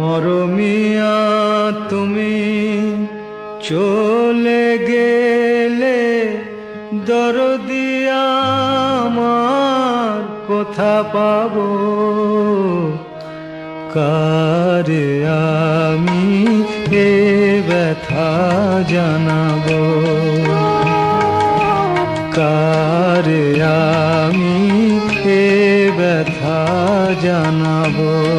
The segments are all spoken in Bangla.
মরমিয়া, তুমি চলে গেলে দরদিয়া আমার কোথা পাব? কার আমি এ ব্যথা জানাব? কার আমি এ ব্যথা জানাব?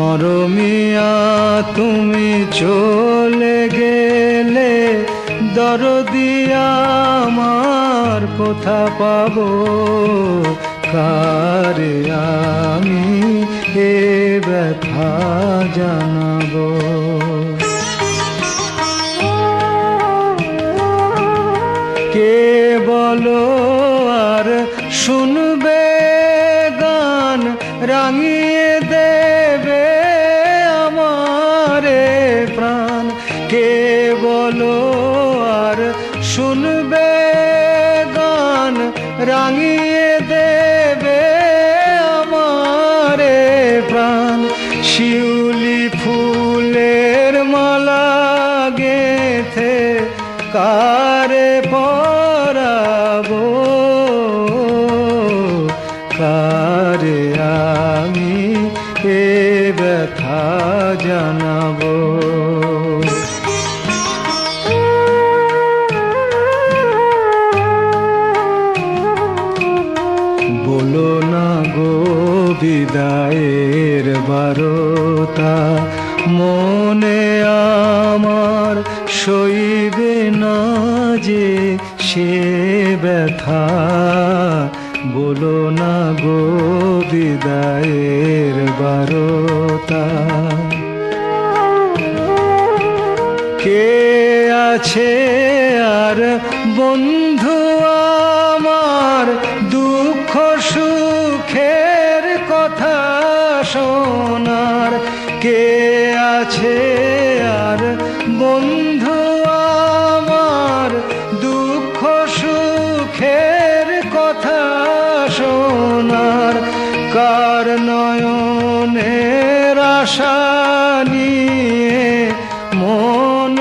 মরমিয়া তুমি চলে গেলে দরদিয়া আমার কোথা পাব? কারে আমি এ ব্যথা জানাব? কে বলো আর শুনবে গান, রাঙিয়ে দেবে প্রাণ কে বলো আর শুনবে গান, রাঙিয়ে দেবে আমারে প্রাণ। শিউলি ফুলের মালা গেথে কারে পরাবো? কারে আমি এ ব্যথা জানাব বলো না গো বিদায়ের বারতা। মনে আমার সইবে না যে সে ব্যথা। বলো না গো বিদায়ের বারতা। কে আছে আর বন্ধু আমার দুঃখ কথা শোনার কে আছে আর বন্ধু আমার দুঃখ সুখের কথা শোনার কার নয়নের আশা নিয়ে মন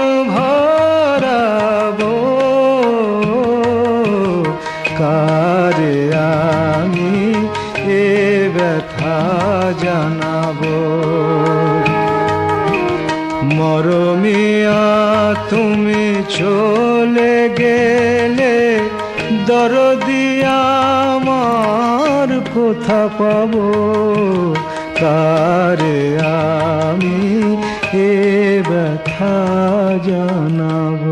কারে জানাব মরমিয়া তুমি চলে গেলে দরদিয়া আমার কোথা পাব? কারে আমি এ ব্যথা জানাব।